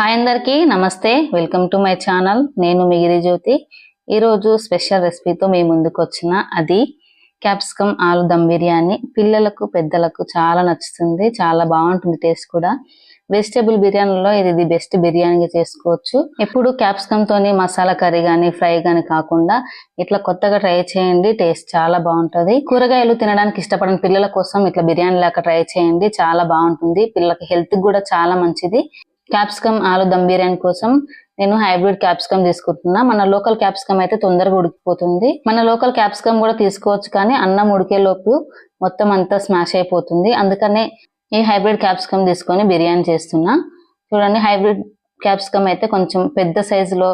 Hi అందరికీ నమస్తే. Welcome to my channel. నేను మిగిరి జ్యోతి ఈరోజు స్పెషల్ రెసిపీతో మీ ముందుకు వచ్చిన అది క్యాప్సికమ్ ఆలు దమ్ బిర్యానీ. పిల్లలకు పెద్దలకు చాలా నచ్చుతుంది చాలా బాగుంటుంది టేస్ట్ కూడా. వెజిటేబుల్ బిర్యానీలో ఇది ది బెస్ట్ బిర్యానీగా చేసుకోవచ్చు. ఎప్పుడు క్యాప్సికమ్ తోని మసాలా కర్రీ కానీ ఫ్రై కానీ కాకుండా ఇట్లా కొత్తగా ట్రై చేయండి టేస్ట్ చాలా బాగుంటది. కూరగాయలు తినడానికి ఇష్టపడిన పిల్లల కోసం ఇట్లా బిర్యానీ లాగా ట్రై చేయండి చాలా బాగుంటుంది. పిల్లలకి హెల్త్ కూడా చాలా మంచిది. క్యాప్సికమ్ ఆలు దమ్ బిర్యానీ కోసం నేను హైబ్రిడ్ క్యాప్సికమ్ తీసుకుంటున్నా. మన లోకల్ క్యాప్సికమ్ అయితే తొందరగా ఉడికిపోతుంది. మన లోకల్ క్యాప్సికమ్ కూడా తీసుకోవచ్చు కానీ అన్నం ఉడికే లోపు మొత్తం అంతా స్మాష్ అయిపోతుంది. అందుకనే ఈ హైబ్రిడ్ క్యాప్సికమ్ తీసుకొని బిర్యానీ చేస్తున్నా. చూడండి హైబ్రిడ్ క్యాప్సికమ్ అయితే కొంచెం పెద్ద సైజులో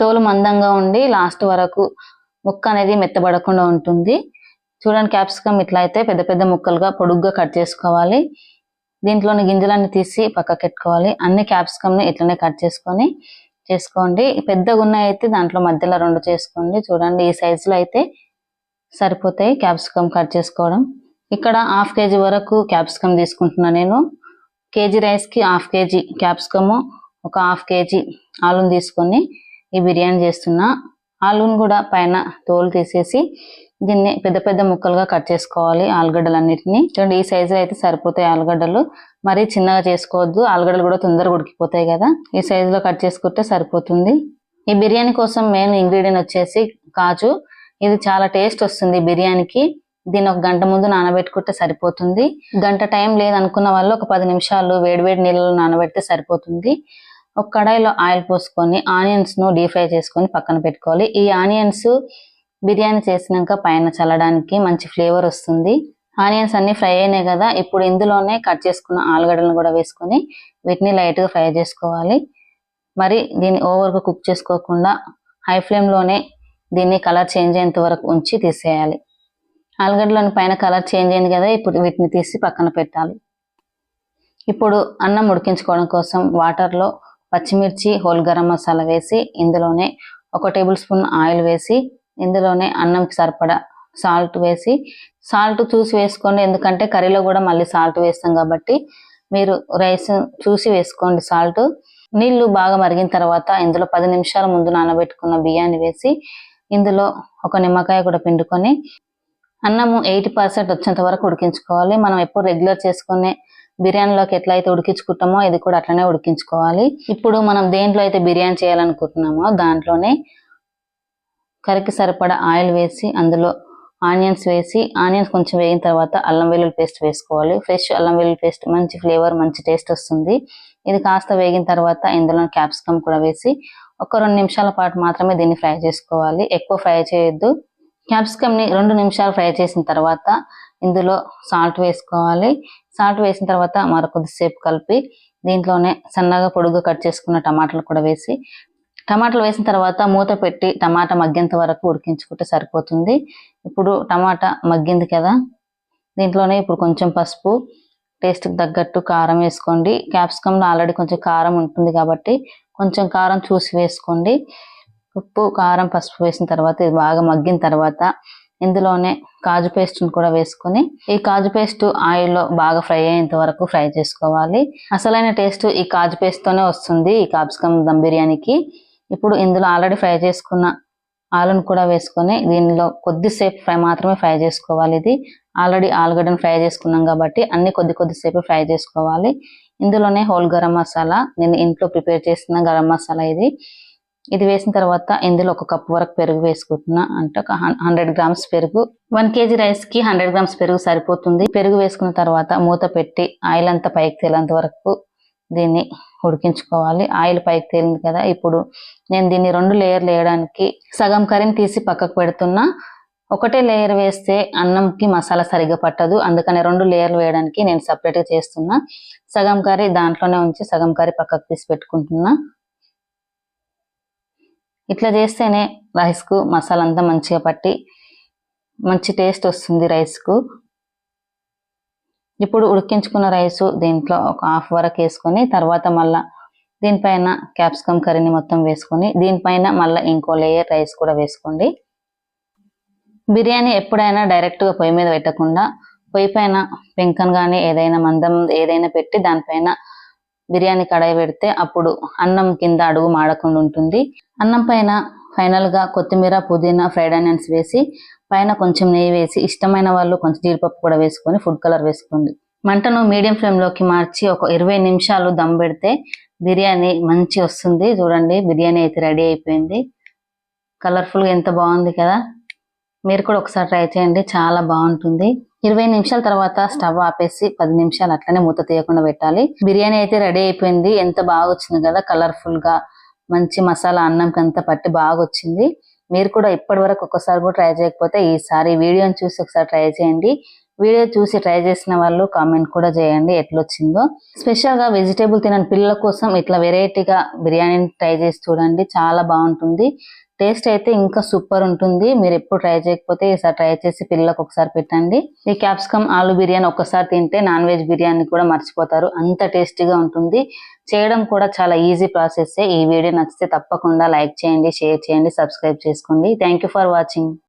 తోలు మందంగా ఉండి లాస్ట్ వరకు ముక్క అనేది మెత్తబడకుండా ఉంటుంది. చూడండి క్యాప్సికమ్ ఇట్లా అయితే పెద్ద పెద్ద ముక్కలుగా పొడుగ్గా కట్ చేసుకోవాలి. దీంట్లోని గింజలన్నీ తీసి పక్కకి పెట్టుకోవాలి అన్ని క్యాప్సికమ్ని ఇట్లనే కట్ చేసుకొని చేసుకోండి. పెద్దగా ఉన్నాయి అయితే దాంట్లో మధ్యలో రెండు చేసుకోండి. చూడండి ఈ సైజులో అయితే సరిపోతాయి క్యాప్సికమ్ కట్ చేసుకోవడం. ఇక్కడ హాఫ్ కేజీ వరకు క్యాప్సికమ్ తీసుకుంటున్నా నేను. కేజీ రైస్కి హాఫ్ కేజీ క్యాప్సికమ్ ఒక హాఫ్ కేజీ ఆలుని తీసుకొని ఈ బిర్యానీ చేస్తున్నా. ఆలుని కూడా పైన తోలు తీసేసి దీన్ని పెద్ద పెద్ద ముక్కలుగా కట్ చేసుకోవాలి ఆలుగడ్డలన్నిటిని. చూడండి ఈ సైజులో అయితే సరిపోతాయి ఆలుగడ్డలు. మరీ చిన్నగా చేసుకోవద్దు. ఆలుగడ్డలు కూడా తొందరగా ఉడికిపోతాయి కదా. ఈ సైజులో కట్ చేసుకుంటే సరిపోతుంది. ఈ బిర్యానీ కోసం మెయిన్ ఇంగ్రీడియంట్ వచ్చేసి కాజు. ఇది చాలా టేస్ట్ వస్తుంది బిర్యానీకి. దీన్ని ఒక గంట ముందు నానబెట్టుకుంటే సరిపోతుంది. గంట టైం లేదనుకున్న వాళ్ళు ఒక పది నిమిషాలు వేడివేడి నీళ్ళలో నానబెడితే సరిపోతుంది. ఒక కడాయిలో ఆయిల్ పోసుకొని ఆనియన్స్ను డీప్ ఫ్రై చేసుకొని పక్కన పెట్టుకోవాలి. ఈ ఆనియన్స్ బిర్యానీ చేసినాక పైన చల్లడానికి మంచి ఫ్లేవర్ వస్తుంది. ఆనియన్స్ అన్ని ఫ్రై అయినాయి కదా ఇప్పుడు ఇందులోనే కట్ చేసుకున్న ఆలుగడ్డలను కూడా వేసుకొని వీటిని లైట్గా ఫ్రై చేసుకోవాలి. మరి దీన్ని ఓవర్గా కుక్ చేసుకోకుండా హై ఫ్లేమ్లోనే దీన్ని కలర్ చేంజ్ అయ్యేంత వరకు ఉంచి తీసేయాలి. ఆలుగడ్డలోని పైన కలర్ చేంజ్ అయింది కదా ఇప్పుడు వీటిని తీసి పక్కన పెట్టాలి. ఇప్పుడు అన్నం ఉడికించుకోవడం కోసం వాటర్లో పచ్చిమిర్చి హోల్ గరం మసాలా వేసి ఇందులోనే ఒక టేబుల్ స్పూన్ ఆయిల్ వేసి ఇందులోనే అన్నంకి సరిపడా సాల్ట్ వేసి సాల్ట్ చూసి వేసుకోండి. ఎందుకంటే కర్రీలో కూడా మళ్ళీ సాల్ట్ వేస్తాం కాబట్టి మీరు రైస్ చూసి వేసుకోండి సాల్ట్ నీళ్ళు బాగా మరిగిన తర్వాత ఇందులో పది నిమిషాల ముందు నానబెట్టుకున్న బియ్యాన్ని వేసి ఇందులో ఒక నిమ్మకాయ కూడా పిండుకొని అన్నము ఎయిటీ పర్సెంట్ వచ్చేంత వరకు ఉడికించుకోవాలి. మనం ఎప్పుడు రెగ్యులర్ చేసుకునే బిర్యానీలోకి ఎట్లా అయితే ఉడికించుకుంటామో ఇది కూడా అట్లనే ఉడికించుకోవాలి. ఇప్పుడు మనం దేంట్లో అయితే బిర్యానీ చేయాలనుకుంటున్నామో దాంట్లోనే కర్రీకి సరిపడా ఆయిల్ వేసి అందులో ఆనియన్స్ వేసి ఆనియన్స్ కొంచెం వేగిన తర్వాత అల్లం వెల్లుల్లి పేస్ట్ వేసుకోవాలి. ఫ్రెష్ అల్లం వెల్లుల్లి పేస్ట్ మంచి ఫ్లేవర్ మంచి టేస్ట్ వస్తుంది. ఇది కాస్త వేగిన తర్వాత ఇందులో క్యాప్సికమ్ కూడా వేసి ఒక రెండు నిమిషాల పాటు మాత్రమే దీన్ని ఫ్రై చేసుకోవాలి. ఎక్కువ ఫ్రై చేయొద్దు. క్యాప్సికమ్ని రెండు నిమిషాలు ఫ్రై చేసిన తర్వాత ఇందులో సాల్ట్ వేసుకోవాలి. సాల్ట్ వేసిన తర్వాత మరొకొద్దిసేపు కలిపి దీంట్లోనే సన్నగా పొడుగు కట్ చేసుకున్న టమాటాలు కూడా వేసి టమాటాలు వేసిన తర్వాత మూత పెట్టి టమాటా మగ్గేంత వరకు ఉడికించుకుంటే సరిపోతుంది. ఇప్పుడు టమాటా మగ్గింది కదా దీంట్లోనే ఇప్పుడు కొంచెం పసుపు టేస్ట్కి తగ్గట్టు కారం వేసుకోండి. క్యాప్సికంలో ఆల్రెడీ కొంచెం కారం ఉంటుంది కాబట్టి కొంచెం కారం చూసి వేసుకోండి. ఉప్పు కారం పసుపు వేసిన తర్వాత ఇది బాగా మగ్గిన తర్వాత ఇందులోనే కాజు పేస్ట్ కూడా వేసుకొని ఈ కాజు పేస్ట్ ఆయిల్లో బాగా ఫ్రై అయ్యేంత వరకు ఫ్రై చేసుకోవాలి. అసలైన టేస్ట్ ఈ కాజు పేస్ట్ తోనే వస్తుంది ఈ కాప్సికమ్ దమ్ బిర్యానీకి. ఇప్పుడు ఇందులో ఆల్రెడీ ఫ్రై చేసుకున్న ఆలును కూడా వేసుకొని దీనిలో కొద్దిసేపు ఫ్రై మాత్రమే ఫ్రై చేసుకోవాలి ఇది. ఆల్రెడీ ఆలుగడ్డను ఫ్రై చేసుకున్నాం కాబట్టి అన్ని కొద్ది కొద్దిసేపు ఫ్రై చేసుకోవాలి. ఇందులోనే హోల్ గరం మసాలా నేను ఇంట్లో ప్రిపేర్ చేసిన గరం మసాలా ఇది. ఇది వేసిన తర్వాత ఇందులో ఒక కప్పు వరకు పెరుగు వేసుకుంటున్నా. అంటే ఒక హండ్రెడ్ గ్రామ్స్ పెరుగు. వన్ కేజీ రైస్కి హండ్రెడ్ గ్రామ్స్ పెరుగు సరిపోతుంది. పెరుగు వేసుకున్న తర్వాత మూత పెట్టి ఆయిల్ అంతా పైకి తేలేంత వరకు దీన్ని ఉడికించుకోవాలి. ఆయిల్ పైకి తేలింది కదా. ఇప్పుడు నేను దీన్ని రెండు లేయర్లు వేయడానికి సగం కర్రీని తీసి పక్కకు పెడుతున్నా. ఒకటే లేయర్ వేస్తే అన్నంకి మసాలా సరిగ్గా పట్టదు. అందుకని రెండు లేయర్లు వేయడానికి నేను సపరేట్గా చేస్తున్నా. సగం కర్రీ దాంట్లోనే ఉంచి సగం కర్రీ పక్కకు తీసి పెట్టుకుంటున్నా. ఇట్లా చేస్తేనే రైస్కు మసాలా అంతా మంచిగా పట్టి మంచి టేస్ట్ వస్తుంది రైస్కు. ఇప్పుడు ఉడికించుకున్న రైస్ దీంట్లో ఒక హాఫ్ వరకు వేసుకొని తర్వాత మళ్ళా దీనిపైన క్యాప్సికమ్ కర్రీని మొత్తం వేసుకొని దీనిపైన మళ్ళీ ఇంకో లేయర్ రైస్ కూడా వేసుకోండి. బిర్యానీ ఎప్పుడైనా డైరెక్ట్గా పొయ్యి మీద పెట్టకుండా పొయ్యి పైన పెంకన్ కానీ ఏదైనా మందం ఏదైనా పెట్టి దానిపైన బిర్యానీ కడాయి పెడితే అప్పుడు అన్నం కింద అడుగు మాడకుండా ఉంటుంది. అన్నం పైన ఫైనల్గా కొత్తిమీర పుదీనా ఫ్రైడ్ ఆనియన్స్ వేసి పైన కొంచెం నెయ్యి వేసి ఇష్టమైన వాళ్ళు కొంచెం జీడిపప్పు కూడా వేసుకొని ఫుడ్ కలర్ వేసుకోండి. మంటను మీడియం ఫ్లేమ్లోకి మార్చి ఒక ఇరవై నిమిషాలు దమ్ పెడితే బిర్యానీ మంచి వస్తుంది. చూడండి బిర్యానీ అయితే రెడీ అయిపోయింది. కలర్ఫుల్గా ఎంత బాగుంది కదా? మీరు కూడా ఒకసారి ట్రై చేయండి చాలా బాగుంటుంది. ఇరవై నిమిషాల తర్వాత స్టవ్ ఆపేసి పది నిమిషాలు అట్లనే మూత తీయకుండా పెట్టాలి. బిర్యానీ అయితే రెడీ అయిపోయింది. ఎంత బాగా వచ్చింది కదా కలర్ఫుల్గా. మంచి మసాలా అన్నంకి అంతా పట్టి బాగా వచ్చింది మీరు కూడా ఇప్పటి వరకు ఒక్కసారి కూడా ట్రై చేయకపోతే ఈసారి వీడియోని చూసి ఒకసారి ట్రై చేయండి. వీడియో చూసి ట్రై చేసిన వాళ్ళు కామెంట్ కూడా చేయండి ఎట్లొచ్చిందో. స్పెషల్గా వెజిటేబుల్ తినని పిల్లల కోసం ఇట్లా వెరైటీగా బిర్యానీని ట్రై చేసి చూడండి. చాలా బాగుంటుంది. టేస్ట్ అయితే ఇంకా సూపర్ ఉంటుంది. మీరు ఎప్పుడు ట్రై చేయకపోతే ఈసారి ట్రై చేసి పిల్లలకు ఒకసారి పెట్టండి. ఈ క్యాప్సికమ్ ఆలు బిర్యానీ ఒక్కసారి తింటే నాన్ వెజ్ బిర్యానీ కూడా మర్చిపోతారు. అంత టేస్టీగా ఉంటుంది. చేయడం కూడా చాలా ఈజీ ప్రాసెస్ ఈ వీడియో నచ్చితే తప్పకుండా లైక్ చేయండి షేర్ చేయండి సబ్స్క్రైబ్ చేసుకోండి. Thank for watching